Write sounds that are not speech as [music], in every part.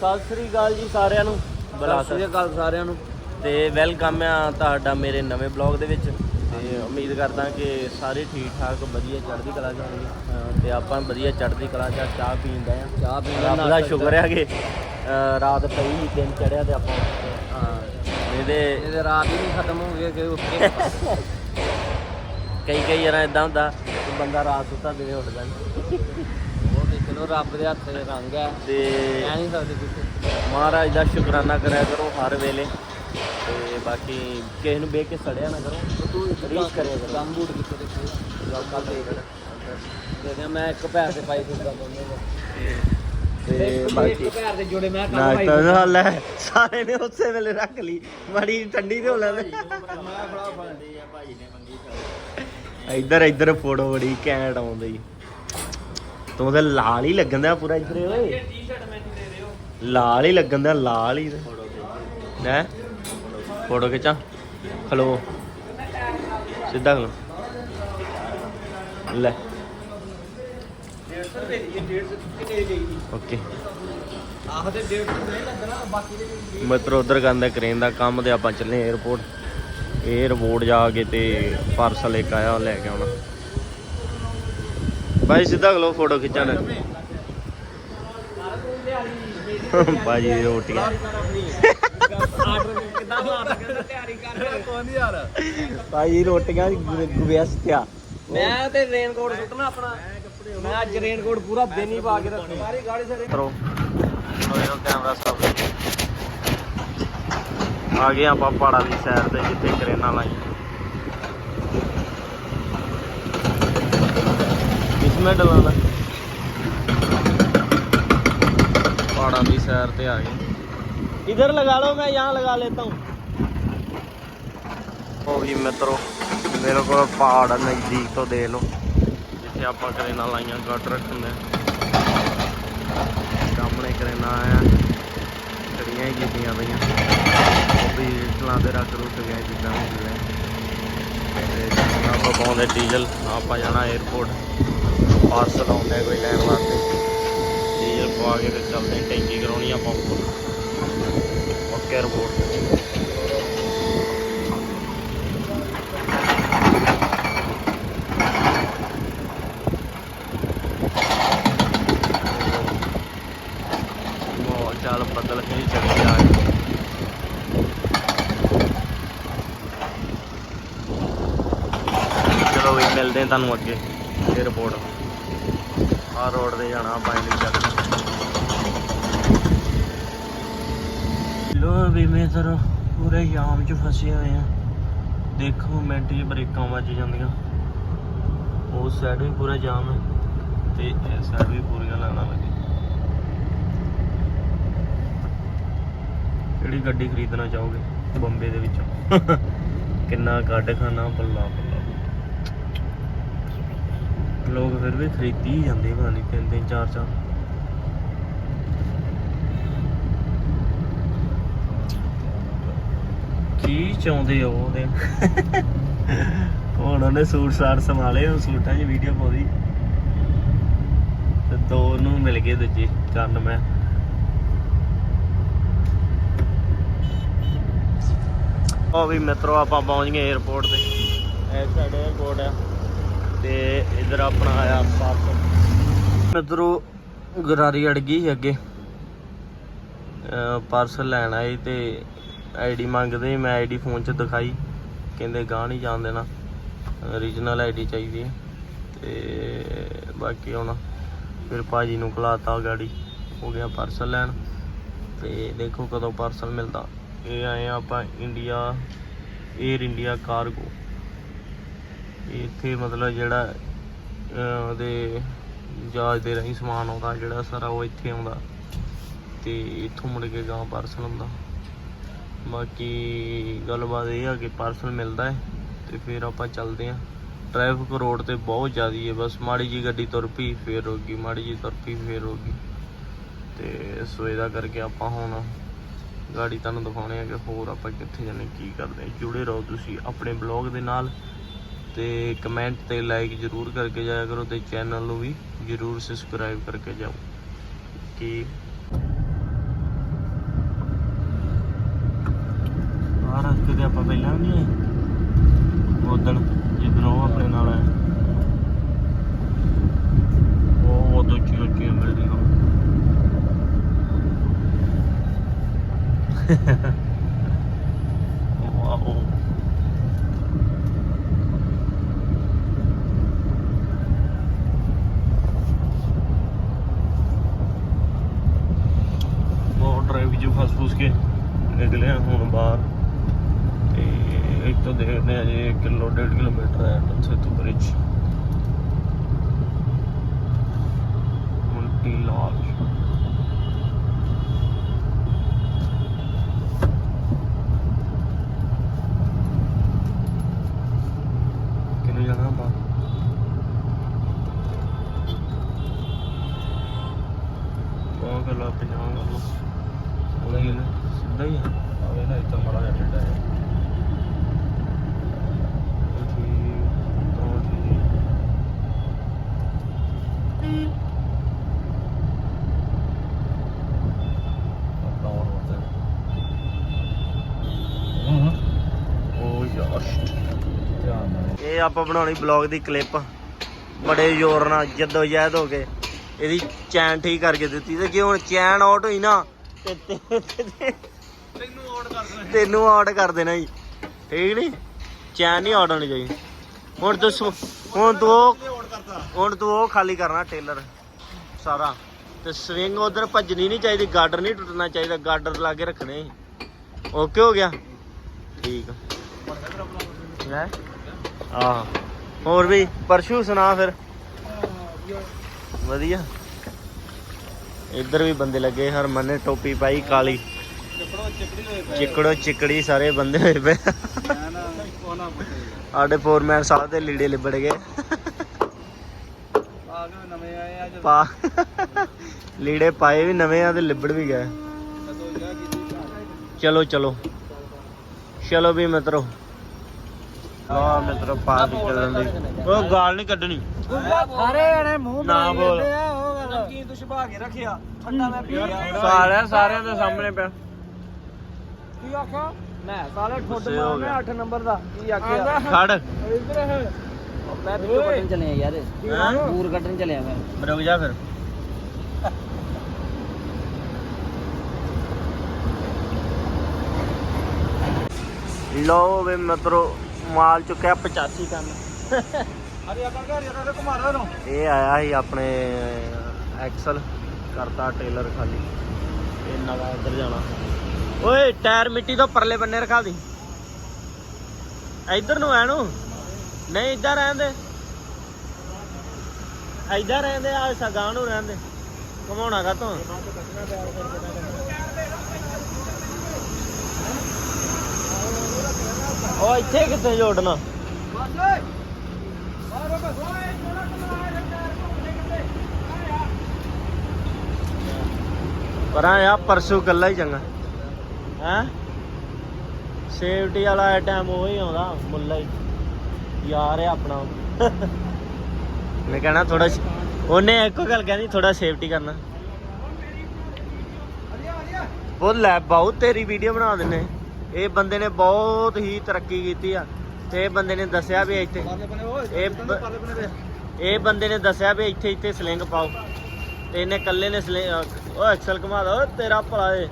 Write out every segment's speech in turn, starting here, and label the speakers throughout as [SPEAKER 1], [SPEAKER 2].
[SPEAKER 1] ਸਤਿ ਸ੍ਰੀ ਅਕਾਲ ਜੀ ਸਾਰਿਆਂ ਨੂੰ। ਬੁਲਾ
[SPEAKER 2] ਸਤਿ ਸ਼੍ਰੀ ਅਕਾਲ ਸਾਰਿਆਂ ਨੂੰ।
[SPEAKER 1] ਤੇ ਵੈਲਕਮ ਆ ਤੁਹਾਡਾ ਮੇਰੇ ਨਵੇਂ ਬਲੌਗ ਦੇ ਵਿੱਚ। ਤੇ ਉਮੀਦ ਕਰਦਾ ਕਿ ਸਾਰੇ ਠੀਕ ਠਾਕ ਵਧੀਆ ਚੜ੍ਹਦੀ ਕਲਾ ਚ ਹੋਣਗੇ। ਤੇ ਆਪਾਂ ਵਧੀਆ ਚੜ੍ਹਦੀ ਕਲਾ ਚ ਚਾਹ ਪੀਂਦਾ ਆ।
[SPEAKER 2] ਚਾਹ ਪੀਣ ਦਾ
[SPEAKER 1] ਰੱਬ ਦਾ
[SPEAKER 2] ਨਾਸ਼ਤਾ
[SPEAKER 1] ਸ਼ੁਕਰ ਹੈ ਕਿ ਰਾਤ ਪਈ ਦਿਨ ਚੜਿਆ ਤੇ ਆਪਾਂ
[SPEAKER 2] ਹਾਂ।
[SPEAKER 1] ਇਹਦੇ
[SPEAKER 2] ਇਹਦੇ ਰਾਤ ਹੀ ਨਹੀਂ ਖਤਮ ਹੋ ਗਏ ਕਿ ਉੱਠ
[SPEAKER 1] ਕਈ ਕਈ ਵਾਰ ਇਦਾਂ ਹੁੰਦਾ ਬੰਦਾ ਰਾਤ ਸੁੱਤਾ ਦਿਨੇ ਉੱਠਦਾ ਨਹੀਂ
[SPEAKER 2] ਚਲੋ ਰੱਬ ਦੇ ਹੱਥ ਦੇ ਰੰਗ ਹੈ।
[SPEAKER 1] ਤੇ
[SPEAKER 2] ਕਹਿ ਨਹੀਂ ਸਕਦੇ ਕੁਛ
[SPEAKER 1] ਮਹਾਰਾਜ ਦਾ ਸ਼ੁਕਰਾਨਾ ਕਰਿਆ ਕਰੋ ਹਰ ਵੇਲੇ। ਤੇ ਬਾਕੀ ਕਿਸੇ ਨੂੰ ਵੇਖ ਕੇ ਸੜਿਆ ਨਾ ਕਰੋ।
[SPEAKER 2] ਤੂੰ
[SPEAKER 1] ਰੀਸ ਕਰਿਆ ਕਰੋ।
[SPEAKER 2] ਕੰਮ ਬੂਟ ਕਿੱਥੇ ਦੇਖੀ ਗੱਲ ਦੇ ਦੇ ਦੇ ਮੈਂ ਇੱਕ ਪੈਰ ਤੇ ਪਾਈ ਫਿਰਦਾ
[SPEAKER 1] ਤੇ ਬਾਕੀ
[SPEAKER 2] ਪੈਰ ਦੇ ਜੋੜੇ ਮੈਂ ਕੰਮ ਪਾਈ
[SPEAKER 1] ਨਾਸ਼ਤਾ ਦਾ ਲੈ ਸਾਰੇ ਨੇ ਉਸੇ ਵੇਲੇ ਰੱਖ ਲਈ। ਮਾੜੀ ਠੰਡੀ ਤੇ ਹੋ ਲੈਂਦੇ ਇੱਧਰ ਇੱਧਰ ਫੋਟੋ ਬੜੀ ਘੈਂਟ ਆਉਂਦੀ। ਤੂੰ ਤਾਂ ਲਾਲ ਹੀ ਲੱਗਣ ਦਾ ਪੂਰਾ ਇਧਰੇ, ਓਏ।
[SPEAKER 2] ਟੀ-ਸ਼ਰਟ ਮੈਨੂੰ ਦੇ ਦਿਓ
[SPEAKER 1] ਲਾਲ ਹੀ ਲੱਗਣ ਦਾ ਲਾਲ ਹੀ ਹੈ ਫੋਟੋ ਖਿੱਚਾਂ। ਖਲੋ। ਸਿੱਧਾ ਖਲੋ। ਲੈ।
[SPEAKER 2] 150
[SPEAKER 1] ਉਧਰ ਗੰਦਾ ਕਰੇਨ ਦਾ ਕੰਮ ਤੇ ਆਪਾਂ ਚੱਲੇ 에어ਪੋਰਟ 에어ਪੋਰਟ ਜਾ ਕੇ ਤੇ ਪਾਰਸਲ ਇੱਕ ਆਇਆ ਲੈ ਕੇ ਆਉਣਾ। ਭਾਈ ਸਿੱਧਾ ਖਲੋ ਫੋਟੋ ਖਿੱਚਣ। ਭਾਜੀ ਦੀ ਰੋਟੀਆਂ ਭਾਜੀ ਰੋਟੀਆਂ ਗੁਵਿਆਸਤ ਆ।
[SPEAKER 2] ਮੈਂ ਤੇ ਰੇਨਕੋਟ ਸੁੱਟਣਾ ਆਪਣਾ। ਮੈਂ ਅੱਜ ਰੇਨਕੋਟ ਪੂਰਾ ਦਿਨ ਹੀ ਪਾ ਕੇ ਰੱਖਣਾ। ਸਾਰੀ ਗਾੜੀ ਸਾਰੇ।
[SPEAKER 1] ਕਰੋ ਹੋਇਆ ਕੈਮਰਾ ਸਟਾਪ ਆ ਗਏ ਆਪਾਂ ਪਹਾੜਾਂ ਦੀ ਸੈਰ ਤੇ ਜਿੱਥੇ ਕਰੇਨਾਂ ਲਾਈਆਂ। ਦਸਵੇਂ ਡਲਾਂ ਦਾ ਦੀ ਸੈਰ ਤੇ ਆ ਗਏ। ਇਧਰ ਲਗਾ ਲਓ ਮੈਂ ਯਹਾਂ ਲਗਾ ਲੈਤਾ ਹੂੰ। ਉਹ ਵੀ ਮਿੱਤਰੋ ਮੇਰੇ ਕੋਲ ਪਹਾੜ ਨਜ਼ਦੀਕ ਤੋਂ ਦੇ ਲਓ। ਜਿੱਥੇ ਆਪਾਂ ਕਰੇਨਾ ਲਾਈਆਂ ਗੱਟ ਰੱਖਦੇ। ਸਾਹਮਣੇ ਕਰੇਨਾ ਆਇਆ ਛੜੀਆਂ ਹੀ ਕੀਤੀਆਂ ਪਈਆਂ। ਉਹ ਵੀ ਟਲਾਂ ਦੇ ਰੱਖ ਰੁੱਟ ਗਏ ਜਿੱਦਾਂ ਮਿਲੇ ਆਪਾਂ ਪਾਉਂਦੇ ਡੀਜ਼ਲ, ਆਪਾਂ ਜਾਣਾ 에어ਪੋਰਟ ਪਾਰਸਲ ਆਉਂਦਾ ਕੋਈ ਲੈਣ ਵਾਸਤੇ। ਡੀਜ਼ਲ ਪਵਾ ਕੇ ਤੇ ਚੱਲਦੇ ਟੈਂਕੀ ਕਰਾਉਣੀ ਆਪਾਂ ਓਕੇ 에어ਪੋਰਟ ਚੱਲ ਬੱਦਲ ਹੀ ਚੱਲੀ ਮਿਲਦੇ ਹਾਂ ਤੁਹਾਨੂੰ ਅੱਗੇ 에어ਪੋਰਟ ਆ ਰੋਡ ਤੇ ਜਾਣਾ ਆਪਾਂ ਇੰਡੀ ਚੱਕ। ਲੋ ਵੀ ਮੇਦਰ ਪੂਰੇ ਜਾਮ 'ਚ ਫਸੇ ਹੋਏ ਆ। ਦੇਖੋ ਮਿੰਟ 'ਚ ਬ੍ਰੇਕਾਂ ਵੱਜ ਜਾਂਦੀਆਂ। ਉਸ ਸਾਈਡ ਵੀ ਪੂਰਾ ਜਾਮ ਹੈ ਤੇ ਇਸ ਸਾਈਡ ਵੀ ਪੂਰੀਆਂ ਲਾਣਾ ਲੱਗੀ ਕਿਹੜੀ ਗੱਡੀ ਖਰੀਦਣਾ ਚਾਹੋਗੇ? ਬੰਬੇ ਦੇ ਵਿੱਚੋਂ। [laughs] ਕਿੰਨਾ ਕੱਢ ਖਾਣਾ ਬੱਲਾ ਬੱਲਾ ਲੋਕ ਫਿਰ ਵੀ ਖਰੀਦੀ ਜਾਂਦੇ ਪਤਾ ਨੀ, ਤਿੰਨ ਤਿੰਨ ਚਾਰ ਚਾਰ। ਕੀ ਚਾਹੁੰਦੇ ਹੋ ਉਹਦੇ ਹੁਣ ਉਹਨੇ ਸੂਟ ਸਾਟ ਸੰਭਾਲੇ, ਉਹ ਸੂਟਾਂ 'ਚ ਵੀਡੀਓ ਪਾਉਦੀ। ਤੇ ਦੋ ਨੂੰ ਮਿਲ ਗਏ ਦੂਜੇ ਕੰਨ ਮੈਂ। ਉਹ ਵੀ ਮਿੱਤਰੋ, ਆਪਾਂ ਪਹੁੰਚ ਗਏ 에어ਪੋਰਟ ਤੇ। ਇਹ ਸਾਡਾ 에어ਪੋਰਟ ਆ। ਤੇ ਇਧਰ ਆਪਣਾ ਆਇਆ ਪਾਰਸਲ ਮਿੱਤਰੋ ਗਰਾਰੀ ਅੜ ਗਈ ਸੀ ਅੱਗੇ। ਪਾਰਸਲ ਲੈਣ ਆਏ ਤੇ ਆਈਡੀ ਮੰਗਦੇ ਮੈਂ ਆਈਡੀ ਫੋਨ 'ਚ ਦਿਖਾਈ। ਕਹਿੰਦੇ ਗਾਹ ਨਹੀਂ ਜਾਣ ਦੇਣਾ। ਓਰੀਜਨਲ ਆਈਡੀ ਚਾਹੀਦੀ ਹੈ। ਤੇ ਬਾਕੀ ਹੁਣ ਫਿਰ ਭਾਜੀ ਨੂੰ ਖਲਾਤਾ ਗਾੜੀ। ਹੋ ਗਿਆ ਪਾਰਸਲ ਲੈਣ। ਤੇ ਦੇਖੋ ਕਦੋਂ ਪਾਰਸਲ ਮਿਲਦਾ। ਇਹ ਆਏ ਆ ਆਪਾਂ ਇੰਡੀਆ 에ਅਰ ਇੰਡੀਆ ਕਾਰਗੋ ਇੱਥੇ ਮਤਲਬ ਜਿਹੜਾ ਉਹਦੇ ਜਹਾਜ਼ ਦੇ ਰਾਹੀਂ ਸਮਾਨ ਆਉਂਦਾ, ਜਿਹੜਾ ਸਾਰਾ ਉਹ ਇੱਥੇ ਆਉਂਦਾ। ਤੇ ਇੱਥੋਂ ਮੁੜ ਕੇ ਗਾਂ ਪਾਰਸਲ ਹੁੰਦਾ ਬਾਕੀ ਗੱਲਬਾਤ ਇਹ ਆ ਕਿ ਪਾਰਸਲ ਮਿਲਦਾ ਹੈ, ਤੇ ਫਿਰ ਆਪਾਂ ਚੱਲਦੇ ਆਂ ਟ੍ਰੈਫਿਕ ਰੋਡ ਤੇ ਬਹੁਤ ਜ਼ਿਆਦੀ ਹੈ, ਬਸ ਮਾੜੀ ਜੀ ਗੱਡੀ ਤੁਰ ਪਈ, ਫੇਰ ਗਈ, ਮਾੜੀ ਜੀ ਤੁਰ ਪਈ, ਫੇਰ ਰੋਗੀ ਤੇ ਸੋ ਇਹਦਾ ਕਰਕੇ ਆਪਾਂ ਹੁਣ ਗਾੜੀ ਤੁਹਾਨੂੰ ਦਿਖਾਉਣੇ ਆ ਕਿ ਹੋਰ ਆਪਾਂ ਕਿੱਥੇ ਜਾਣੇ, ਕੀ ਕਰਦੇ ਜੁੜੇ ਰਹੋ ਤੁਸੀਂ ਆਪਣੇ ਬਲੌਗ ਦੇ ਨਾਲ। ਤੇ ਕਮੈਂਟ ਤੇ ਲਾਈਕ ਜਰੂਰ ਕਰਕੇ ਜਾਇਆ ਕਰੋ ਤੇ ਚੈਨਲ ਨੂੰ ਵੀ ਜਰੂਰ ਸਬਸਕ੍ਰਾਈਬ ਕਰਕੇ ਜਾਓ। ਕਿ? ਆਹ ਰਸਤੇ ਤੇ ਆਪਾਂ ਪਹਿਲਾਂ ਵੀ ਨਹੀਂ ਆਏ। ਉਦੋਂ ਜਿੱਦਣ ਉਹ ਆਪਣੇ ਨਾਲ ਆਇਆ ਉਹ ਉਦੋਂ ਚੀਰ ਕੇ ਬਿਲਡਿੰਗ ਜੋ ਫਸ ਫੁਸ ਕੇ ਨਿਕਲੇ ਹਾਂ ਹੁਣ ਬਾਹਰ। ਤੇ ਇੱਕ ਤਾਂ ਦੇਖਦੇ ਆ ਜੀ ਕਿਲੋ, ਡੇਢ ਕਿਲੋਮੀਟਰ ਹੈ ਟੰਸੇ ਤੋਂ ਬ੍ਰਿਜ ਮੁਲਟੀ ਲਾਜ ਕਿਹਨੂੰ ਜਾਣਾ ਆਪਾਂ? ਕੌਣ ਕਰ ਲਾ ਪੰਜਾਹ ਸਿੱਧਾ ਹੀ
[SPEAKER 2] ਆਵੇ ਨਾ ਇੱਥੇ ਮੜਾ ਹੈ
[SPEAKER 1] ਇਹ ਆਪਾਂ ਬਣਾਉਣੀ ਬਲੌਗ ਦੀ ਕਲਿੱਪ ਬੜੇ ਜ਼ੋਰ ਨਾਲ ਜੱਦੋ ਜਹਿਦ ਹੋ ਕੇ। ਇਹਦੀ ਚੈਨ ਠੀਕ ਕਰਕੇ ਦਿੱਤੀ ਤੇ ਜੇ ਹੁਣ ਚੈਨ ਆਊਟ ਹੋਈ ਨਾ ਤੇ ਤੇ- ਤੇ- ਤੇ-
[SPEAKER 2] ਤੈਨੂੰ ਆਊਟ ਕਰ ਦੇਣਾ
[SPEAKER 1] ਤੈਨੂੰ ਆਊਟ ਕਰ ਦੇਣਾ ਜੀ ਠੀਕ ਨਹੀਂ ਚੈਨ ਨਹੀਂ ਆਊਟ ਹੋਣੀ ਚਾਹੀਦੀ। ਹੁਣ ਤੂੰ ਸਮ- ਹੁਣ ਤੂੰ ਉਹ
[SPEAKER 2] ਆਊਟ ਕਰਤਾ।
[SPEAKER 1] ਹੁਣ ਤੂੰ ਉਹ ਖਾਲੀ ਕਰਨਾ ਟੇਲਰ ਸਾਰਾ। ਤੇ ਸਵਿੰਗ ਉਧਰ ਭੱਜਣੀ ਨਹੀਂ ਚਾਹੀਦੀ ਗਾਰਡਰ ਨਹੀਂ ਟੁੱਟਣਾ ਚਾਹੀਦਾ ਗਾਰਡਰ ਲਾ ਕੇ ਰੱਖਣੇ ਓਕੇ ਹੋ ਗਿਆ? ਠੀਕ ਹੈ ਆਹ। ਹੋਰ ਵੀ ਪਰਸ਼ੂ ਸੁਣਾ ਫਿਰ। ਵਧੀਆ। ਇੱਧਰ ਵੀ ਬੰਦੇ ਲੱਗੇ ਹਰਮਨ ਨੇ ਟੋਪੀ ਪਾਈ ਕਾਲੀ।
[SPEAKER 2] ਚੱਕੜੀ ਹੋਏ ਪਏ
[SPEAKER 1] ਚਿਕੜੋ ਚਿਕੜੀ ਸਾਰੇ ਬੰਦੇ ਹੋਏ ਪਏ। ਸਾਡੇ ਫੋਰਮੈਨ ਸਾਹਿਬ ਦੇ ਲੀੜੇ ਲਿਬੜ ਗਏ।
[SPEAKER 2] ਆ ਗਏ ਨਵੇਂ ਆਏ ਅੱਜ
[SPEAKER 1] ਪਾ। ਲੀੜੇ ਪਾਏ ਵੀ ਨਵੇਂ ਆ ਤੇ ਲਿਬੜ ਵੀ ਗਏ। ਚਲੋ ਚਲੋ। ਚਲੋ ਵੀ ਮਿੱਤਰੋ। ਆ ਮਿੱਤਰੋ ਪਾ ਦੀ ਚੱਲਣ ਦੀ। ਉਹ ਗਾਲ ਨਹੀਂ ਕੱਢਣੀ।
[SPEAKER 2] ਸਾਰੇ ਜਣੇ ਮੂੰਹ
[SPEAKER 1] ਨਾ ਬੋਲ।
[SPEAKER 2] ਨਮਕੀਨ ਤੂੰ ਛਪਾ ਕੇ ਰੱਖਿਆ। ਠੰਡਾ ਮੈਂ ਪੀ ਗਿਆ
[SPEAKER 1] ਸਾਰਿਆਂ ਸਾਰਿਆਂ ਦੇ ਸਾਹਮਣੇ ਪਿਆ।
[SPEAKER 2] ਕੀ ਆਖਿਆ? ਮੈਂ ਸਾਲੇ ਠੁੱਡ
[SPEAKER 1] ਗੁੱਸੇ ਹੋ
[SPEAKER 2] ਮਾਰਨੇ
[SPEAKER 1] ਗਿਆ।
[SPEAKER 2] 8 ਨੰਬਰ ਦਾ। ਕੀ ਆਖਿਆ?
[SPEAKER 1] ਖੜ।
[SPEAKER 2] ਇਧਰ ਹੈ। ਮੈਂ ਪਿੱਛੋਂ ਕੱਢਣ ਚੱਲਿਆ ਯਾਰ।
[SPEAKER 1] ਹੈਂ?
[SPEAKER 2] ਪੂਰ ਕੱਢਣ ਚੱਲਿਆ ਮੈਂ।
[SPEAKER 1] ਰੁਕ ਜਾ ਫਿਰ। ਲੋ ਵੇ ਮਿੱਤਰੋ ਮਾਲ ਚੁੱਕਿਆ 85 ਟਨ।
[SPEAKER 2] ਅਰੇ ਆਪਾਂ ਘਰ ਯਾਰ ਘੁਮਾ ਰਹਾ ਨੂੰ
[SPEAKER 1] ਇਹ ਆਇਆ ਸੀ ਆਪਣੇ ਐਕਸਲ ਕਰਤਾ ਟੇਲਰ ਖਾਲੀ ਇਹ ਨਵਾਂ ਇੱਧਰ ਜਾਣਾ। ਓਏ, ਟਾਇਰ ਮਿੱਟੀ ਤੋਂ ਪਰਲੇ ਬੰਨੇ ਰਖਾ ਦੀ। ਇੱਧਰ ਨੂੰ ਐਨੂੰ ਨਹੀਂ, ਇੱਧਰ ਰਹਿਣ ਇੱਧਰ ਰਹਿਣ ਆ ਸਗਾਂ ਨੂੰ ਰਹਿਣ ਘਮਾਉਣਾ ਕਾ ਤੂੰ ਉਹ ਇੱਥੇ ਕਿੱਥੇ ਜੋੜਨਾ? ਪਰਾਂ ਆ ਪਰਸੋਂ ਕੱਲਾ ਹੀ ਚੰਗਾ। ਹੈ? ਸੇਫਟੀ ਵਾਲਾ ਟਾਈਮ ਉਹ ਹੀ ਆਉਂਦਾ ਮੁੱਲਾ ਹੀ। ਯਾਰ ਹੈ ਆਪਣਾ। ਮੈਂ ਕਹਿਣਾ ਥੋੜਾ ਉਹਨੇ ਇੱਕੋ ਗੱਲ ਕਹਿਣੀ ਥੋੜਾ ਸੇਫਟੀ ਕਰਨਾ। ਉਹ ਲੈ ਬਹੁਤ ਤੇਰੀ ਵੀਡੀਓ ਬਣਾ ਦਿੰਨੇ। ਇਹ ਬੰਦੇ ਨੇ ਬਹੁਤ ਹੀ ਤਰੱਕੀ ਕੀਤੀ ਆ। ਤੇ ਇਹ ਬੰਦੇ ਨੇ ਦੱਸਿਆ ਵੀ ਇੱਥੇ ਇਹ ਇਹ ਬੰਦੇ ਨੇ ਦੱਸਿਆ ਵੀ ਇੱਥੇ ਇੱਥੇ ਸਲਿੰਗ ਪਾਓ। ਤੇ ਇਹਨੇ ਕੱਲੇ ਨੇ ਉਹ ਐਕਸਲ ਘੁਮਾ ਦੋ ਤੇਰਾ ਭਲਾ ਏ।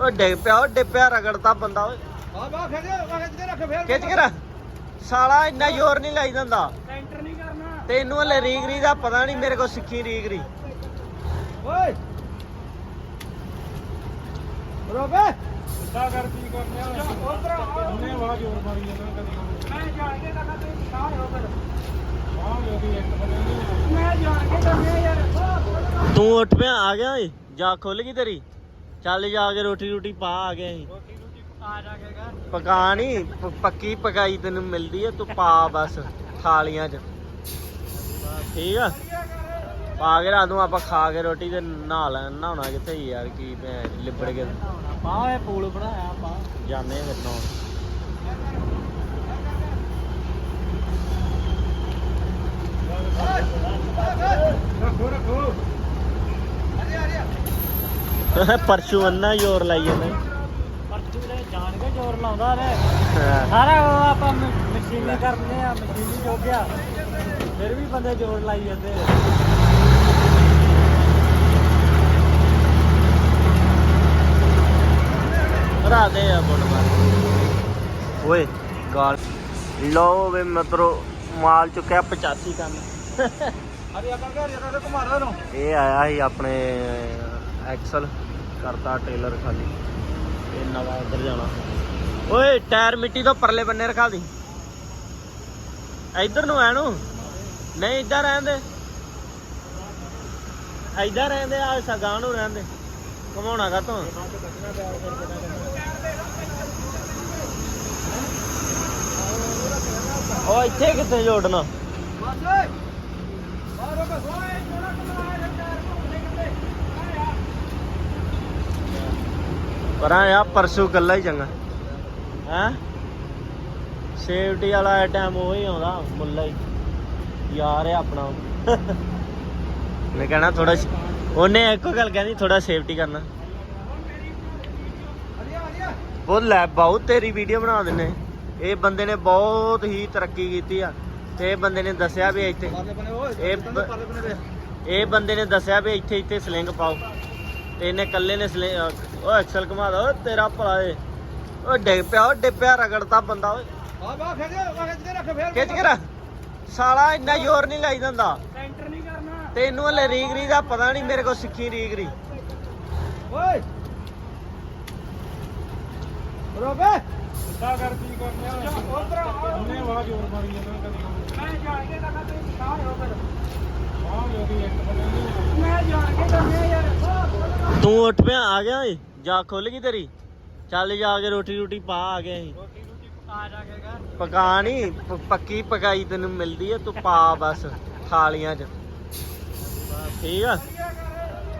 [SPEAKER 1] ਉਹ ਡਿੱਗ ਪਿਆ ਉਹ ਡਿੱਪਿਆ ਰਗੜਤਾ ਬੰਦਾ ਓਏ।
[SPEAKER 2] ਆ ਬਾ ਖਿੱਚ ਖਿੱਚ ਕੇ ਰੱਖ ਫੇਰ।
[SPEAKER 1] ਖਿੱਚ ਕੇ ਰੱਖ। ਸਾਲਾ ਇੰਨਾ ਜ਼ੋਰ ਨਹੀਂ ਲਾਈ ਦਿੰਦਾ
[SPEAKER 2] ਐਂਟਰ ਨਹੀਂ ਕਰਨਾ।
[SPEAKER 1] ਤੈਨੂੰ ਹਲੇ ਰੀਗ ਰੀ ਦਾ ਪਤਾ ਨਹੀਂ ਮੇਰੇ ਕੋਲ ਸਿੱਖੀ ਰੀਗ ਰੀ।
[SPEAKER 2] ਓਏ। ਰੋਬੇ। ਕਿੱਦਾਂ ਕਰ ਕੀ ਕਰਨੇ। ਆ ਉਧਰ ਉਹਨੇ ਬੜਾ ਜ਼ੋਰ ਮਾਰੀ ਜਾਂਦਾ ਕਦੀ। ਮੈਂ ਜਾਣ ਕੇ ਕਰਨਾ ਤੇ ਸਾਹ ਹੋ ਫਿਰ। ਆਹ ਜੋ ਵੀ ਇੱਕ ਬੰਦੇ ਮੈਂ ਜਾਣ ਕੇ ਕਰਨੇ ਯਾਰ।
[SPEAKER 1] ਤੂੰ ਉੱਠ ਪਿਆ ਆ ਗਿਆ ਓਏ। ਜਾ ਖੁੱਲ ਗਈ ਤੇਰੀ? ਚੱਲ ਜਾ ਕੇ ਰੋਟੀ ਰੋਟੀ ਪਾ ਆ ਗਿਆ ਸੀ।
[SPEAKER 2] ਰੋਟੀ ਰੋਟੀ ਆ ਜਾ ਕੇ ਕਰ
[SPEAKER 1] ਪਕਾ ਨਹੀਂ ਪ- ਪੱਕੀ ਪਕਾਈ ਤੈਨੂੰ ਮਿਲਦੀ ਹੈ ਤੂੰ ਪਾ ਬਸ ਥਾਲੀਆਂ 'ਚ। ਠੀਕ ਆ? ਪਾ ਕੇ ਰਾਤ ਨੂੰ ਆਪਾਂ ਖਾ ਕੇ ਰੋਟੀ ਤੇ ਨਹਾ ਲੈ ਨਹਾਉਣਾ ਕਿੱਥੇ ਸੀ ਯਾਰ ਕੀ ਭੈਣ ਲਿਬੜ ਕੇ
[SPEAKER 2] ਪਾ ਇਹ ਪੂਲ ਬਣਾਇਆ ਪਾ
[SPEAKER 1] ਜਾਣੇ ਫਿਰ ਨਹਾਉਣ।
[SPEAKER 2] ਰੱਖੋ ਰੱਖੋ। [laughs]
[SPEAKER 1] ਪਰਸ਼ੂ ਅੰਨਾ ਜ਼ੋਰ ਲਾਈ ਜਾਂਦਾ।
[SPEAKER 2] ਪਰਚੂਰੇ ਜਾਣ ਕੇ ਜ਼ੋਰ ਲਾਉਂਦਾ ਰੇ ਸਾਰਾ ਉਹ ਆਪਾਂ ਮਸ਼ੀਨੀ ਕਰਦੇ ਆ ਮਸ਼ੀਨੀ ਜੋਗਿਆ। ਫਿਰ ਵੀ ਬੰਦੇ ਜ਼ੋਰ ਲਾਈ ਜਾਂਦੇ
[SPEAKER 1] ਭਰਾ ਦੇ ਆ ਬੋਲ ਮਾਰ। ਓਏ ਗਾਲ। ਲਓ ਵੇ ਮਤਰੋ ਮਾਲ ਚੁੱਕਿਆ 85 ਕੰਨ ਇਹ ਆਇਆ ਸੀ ਆਪਣੇ ਐਕਸਲ ਕਰਤਾ ਟ੍ਰੇਲਰ ਖਾਲੀ। ਇਹ ਨਵਾਂ ਇੱਧਰ ਜਾਣਾ। ਓਏ ਟਾਇਰ ਮਿੱਟੀ ਤੋਂ ਪਰਲੇ ਬੰਨੇ ਰਖਾ ਦੀ। ਇੱਧਰ ਨੂੰ ਐ ਨੂੰ। ਨਹੀਂ ਇੱਧਰ ਰਹਿਣ ਦੇ। ਇੱਧਰ ਰਹਿਣ ਦੇ ਆ ਸਗਾਂ ਨੂੰ ਰਹਿਣ ਦੇ। ਘਮਾਉਣਾ ਕਾ ਤੂੰ ਉਹ ਇੱਥੇ ਕਿੱਥੇ ਜੋੜਨਾ? ਪਰਾਂ ਆ, ਪਰਸੂ ਕੱਲਾ ਹੀ ਚੰਗਾ। ਹੈ? ਸੇਫਟੀ ਵਾਲਾ ਟਾਈਮ ਉਹ ਹੀ ਆਉਂਦਾ, ਮੁੱਲਾ ਹੀ। ਯਾਰ ਹੈ ਆਪਣਾ। ਮੈਂ ਕਹਿਣਾ ਥੋੜਾ ਉਹਨੇ ਇੱਕੋ ਗੱਲ ਕਹਿੰਦੀ ਥੋੜਾ ਸੇਫਟੀ ਕਰਨਾ। ਉਹ ਲੈ ਬਹੁਤ ਤੇਰੀ ਵੀਡੀਓ ਬਣਾ ਦਿੰਨੇ। ਇਹ ਬੰਦੇ ਨੇ ਬਹੁਤ ਹੀ ਤਰੱਕੀ ਕੀਤੀ ਆ। ਤੇ ਇਹ ਬੰਦੇ ਨੇ ਦੱਸਿਆ ਵੀ ਇੱਥੇ ਇਹ ਬੰਦੇ ਨੇ ਦੱਸਿਆ ਵੀ ਇੱਥੇ ਇੱਥੇ ਸਲਿੰਗ ਪਾਓ। ਤੇ ਇਹਨੇ ਕੱਲੇ ਨੇ ਸਲਿੰਗ ਉਹ ਐਕਸਲ ਘੁਮਾ ਦੋ ਤੇਰਾ ਭਲਾ ਏ। ਉਹ ਡਿੱਗ ਪਿਆ ਉਹ ਡਿੱਪਿਆ ਰਗੜਤਾ ਬੰਦਾ ਓਏ।
[SPEAKER 2] ਆ ਬਾ ਖਿੱਚ ਕੇ ਰੱਖ ਫੇਰ
[SPEAKER 1] ਖਿੱਚ ਕੇ ਰੱਖ। ਸਾਲਾ ਇੰਨਾ ਜ਼ੋਰ ਨਹੀਂ ਲਾਈ ਦਿੰਦਾ
[SPEAKER 2] ਸੈਂਟਰ ਨਹੀਂ ਕਰਨਾ।
[SPEAKER 1] ਤੈਨੂੰ ਹਲੇ ਰੀਗਰੀ ਦਾ ਪਤਾ ਨਹੀਂ ਮੇਰੇ ਕੋਲ ਸਿੱਖੀ ਰੀਗਰੀ
[SPEAKER 2] ਓਏ। ਰੋਬੇ। ਕਿੱਦਾਂ ਕਰ ਕੀ ਕਰਨਿਆ ਉਧਰ ਉਹਨੇ ਆਵਾਜ਼ ਹੋਰ ਮਾਰੀ ਜਾਂਦਾ ਕਦੀ ਮੈਂ ਜਾਣ ਕੇ ਤਾਂ ਕਦੇ ਸਾਹ ਹੋ ਫਿਰ। ਆਹ ਲੋਕੀ ਇੱਕ ਬੰਦੇ ਮੈਂ ਜਾਣ ਕੇ ਕਰਨਿਆ ਯਾਰ
[SPEAKER 1] ਤੂੰ ਉੱਠ ਪਿਆ ਆ ਗਿਆ ਓਏ। ਜਾ ਖੁੱਲ ਗਈ ਤੇਰੀ? ਚੱਲ ਜਾ ਕੇ ਰੋਟੀ ਰੋਟੀ ਪਾ ਆ ਗਿਆ ਸੀ।
[SPEAKER 2] ਰੋਟੀ ਰੋਟੀ ਆ ਜਾ ਕੇ
[SPEAKER 1] ਪਕਾ ਨਹੀਂ ਪ- ਪੱਕੀ ਪਕਾਈ ਤੈਨੂੰ ਮਿਲਦੀ ਹੈ ਤੂੰ ਪਾ ਬਸ ਥਾਲੀਆਂ 'ਚ। ਠੀਕ ਆ?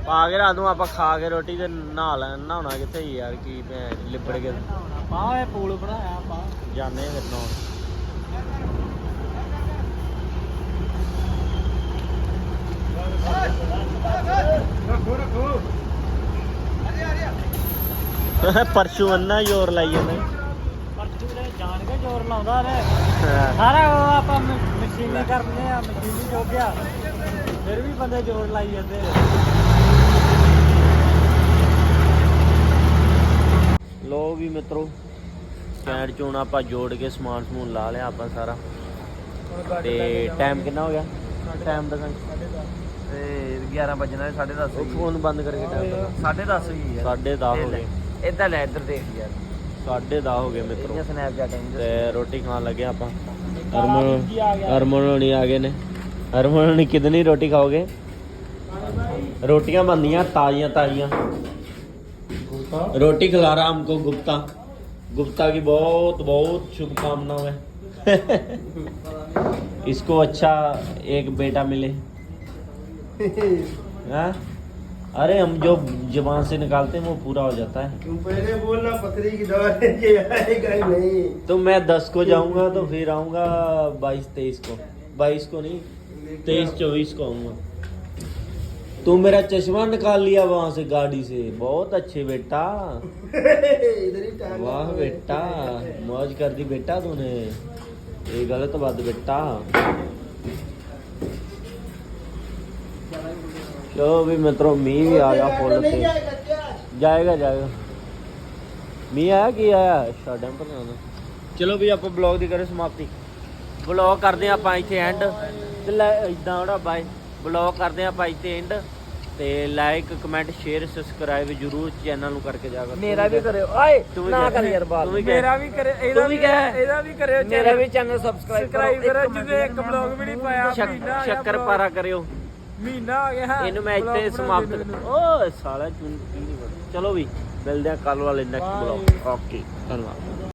[SPEAKER 1] ਪਾ ਕੇ ਰਾਤ ਨੂੰ ਆਪਾਂ ਖਾ ਕੇ ਰੋਟੀ ਤੇ ਨਹਾ ਲੈ ਨਹਾਉਣਾ ਕਿੱਥੇ ਯਾਰ ਕੀ ਭੈਣ ਲਿਬੜ ਕੇ।
[SPEAKER 2] ਪਾ ਇਹ ਪੂਲ ਬਣਾਇਆ ਪਾ।
[SPEAKER 1] ਜਾਣੇ ਫਿਰ ਨਹਾਉਣ। ਪਰਸ਼ੂ ਅੰਨਾ ਜ਼ੋਰ ਲਾਈ ਜਾਂਦਾ।
[SPEAKER 2] ਪਰਚੂਰੇ ਜਾਣ ਕੇ ਜ਼ੋਰ ਲਾਉਂਦਾ ਰੇ ਸਾਰਾ ਉਹ ਆਪਾਂ ਮਸ਼ੀਨੀ ਕਰਦੇ ਆ ਮਸ਼ੀਨੀ ਜੋਗਿਆ। ਫਿਰ ਵੀ ਬੰਦੇ ਜ਼ੋਰ ਲਾਈ ਜਾਂਦੇ
[SPEAKER 1] ਲੋ ਵੀ ਮਿੱਤਰੋ ਕੈਂਟ ਚੋਣ ਆਪਾਂ ਜੋੜ ਕੇ ਸਮਾਨ ਸਮੂਨ ਲਾ ਲਿਆ ਆਪਾਂ ਸਾਰਾ। ਤੇ ਟਾਈਮ ਕਿੰਨਾ ਹੋ ਗਿਆ ਟਾਈਮ ਦੱਸਾਂ
[SPEAKER 3] ਤੇ 11 ਵਜਣਾ 10:30
[SPEAKER 1] ਉਹ ਫੋਨ ਬੰਦ ਕਰਕੇ ਟਾਈਮ ਦੱਸਾਂ
[SPEAKER 3] 10:30 ਹੀ ਹੈ
[SPEAKER 1] ਸਾਢੇ ਦਸ ਹੋ ਗਏ
[SPEAKER 3] ਇਦਾਂ ਲੈ ਇੱਧਰ ਦੇਖ ਯਾਰ
[SPEAKER 1] ਸਾਢੇ ਦਸ ਹੋ ਗਏ ਮਿੱਤਰੋ
[SPEAKER 3] ਇਹ ਸਨੈਪਚੈਟ ਹੈ
[SPEAKER 1] ਤੇ ਰੋਟੀ ਖਾਣ ਲੱਗੇ ਆਪਾਂ ਹਰਮਨ ਹਰਮਨ ਹੋਣੀ ਆ ਗਏ ਨੇ ਹਰਮਨ ਹੋਣੀ ਕਿਤਨੀ ਰੋਟੀ ਖਾਓਗੇ रोटियां बनदियां ताजियां ताजियां रोटी खिला रहा हमको गुप्ता गुप्ता की बहुत बहुत शुभकामनाएं [laughs] इसको अच्छा एक बेटा मिले। [laughs] हाँ? अरे हम जो जबान से निकालते हैं वो पूरा हो जाता है।
[SPEAKER 3] तू पहले बोलना पथरी की दवा लेके आएगा नहीं।
[SPEAKER 1] तो मैं दस को जाऊँगा तो फिर आऊँगा बाईस तेईस को। बाईस को नहीं तेईस चौबीस को आऊँगा। तू मेरा चश्मा निकाल लिया वहाँ से गाड़ी से। बहुत अच्छे बेटा। [laughs] वाह बेटा मौज कर दी बेटा तूने। ਇਹ ਗਲਤ ਵੱਧ ਬਿੱਟਾ। ਚਲੋ ਵੀ ਮਿੱਤਰੋ, ਮੀਂਹ ਵੀ ਆ ਗਿਆ ਫੁੱਲ ਤੇ। ਜਾਏਗਾ ਜਾਏਗਾ। ਮੀਂਹ ਆਇਆ, ਕੀ ਆਇਆ? ਸਾਡੇ ਪਰ ਜਾਂਦਾ ਚਲੋ ਵੀ ਆਪਾਂ ਬਲੌਗ ਦੀ ਕਰੇ ਸਮਾਪਤੀ। ਬਲੌਗ ਕਰਦੇ ਆਪਾਂ ਇੱਥੇ ਐਂਡ ਤੇ ਇਦਾਂ ਉਹਦਾ ਬਾਏ ਬਲੌਗ ਕਰਦੇ ਆਪਾਂ ਇੱਥੇ ਐਂਡ ਤੇ ਲਾਈਕ ਕਮੈਂਟ ਸ਼ੇਅਰ ਸਬਸਕ੍ਰਾਈਬ ਜਰੂਰ ਚੈਨਲ ਨੂੰ ਕਰਕੇ ਜਾਗਾ
[SPEAKER 3] ਮੇਰਾ ਵੀ ਕਰਿਓ ਓਏ
[SPEAKER 1] ਤੂੰ ਵੀ
[SPEAKER 3] ਨਾ। ਕਰ ਯਾਰ ਬਾਤ
[SPEAKER 1] ਤੂੰ ਵੀ ਕਹਿ।
[SPEAKER 2] ਮੇਰਾ ਵੀ ਕਰੇ ਇਹਦਾ
[SPEAKER 1] ਤੂੰ ਵੀ
[SPEAKER 2] ਵੀ
[SPEAKER 1] ਕਹਿ।
[SPEAKER 2] ਇਹਦਾ ਵੀ ਕਰਿਓ
[SPEAKER 3] ਮੇਰਾ ਵੀ ਚੈਨਲ ਸਬਸਕ੍ਰਾਈਬ
[SPEAKER 2] ਸਬਸਕ੍ਰਾਈਬ ਕਰੋ ਜਿਹਦੇ ਇੱਕ ਬਲੌਗ ਵੀ ਨਹੀਂ ਪਾਇਆ ਮਹੀਨਾ ਗਿਆ
[SPEAKER 1] ਸ਼ੱਕਰ ਪਾਰਾ ਕਰਿਓ
[SPEAKER 2] ਮਹੀਨਾ ਹੋ ਗਿਆ
[SPEAKER 1] ਇਹਨੂੰ ਮੈਂ ਇੱਥੇ ਸਮਾਪਤ
[SPEAKER 2] ਨੂੰ।
[SPEAKER 1] ਓ ਸਾਲਾ ਚੁਣ ਚਲੋ ਵੀ ਮਿਲਦੇ ਆ ਕੱਲ ਵਾਲੇ ਨੈਕਸਟ
[SPEAKER 2] Bye.
[SPEAKER 1] ਬਲੌਗ ਓਕੇ ਧੰਨਵਾਦ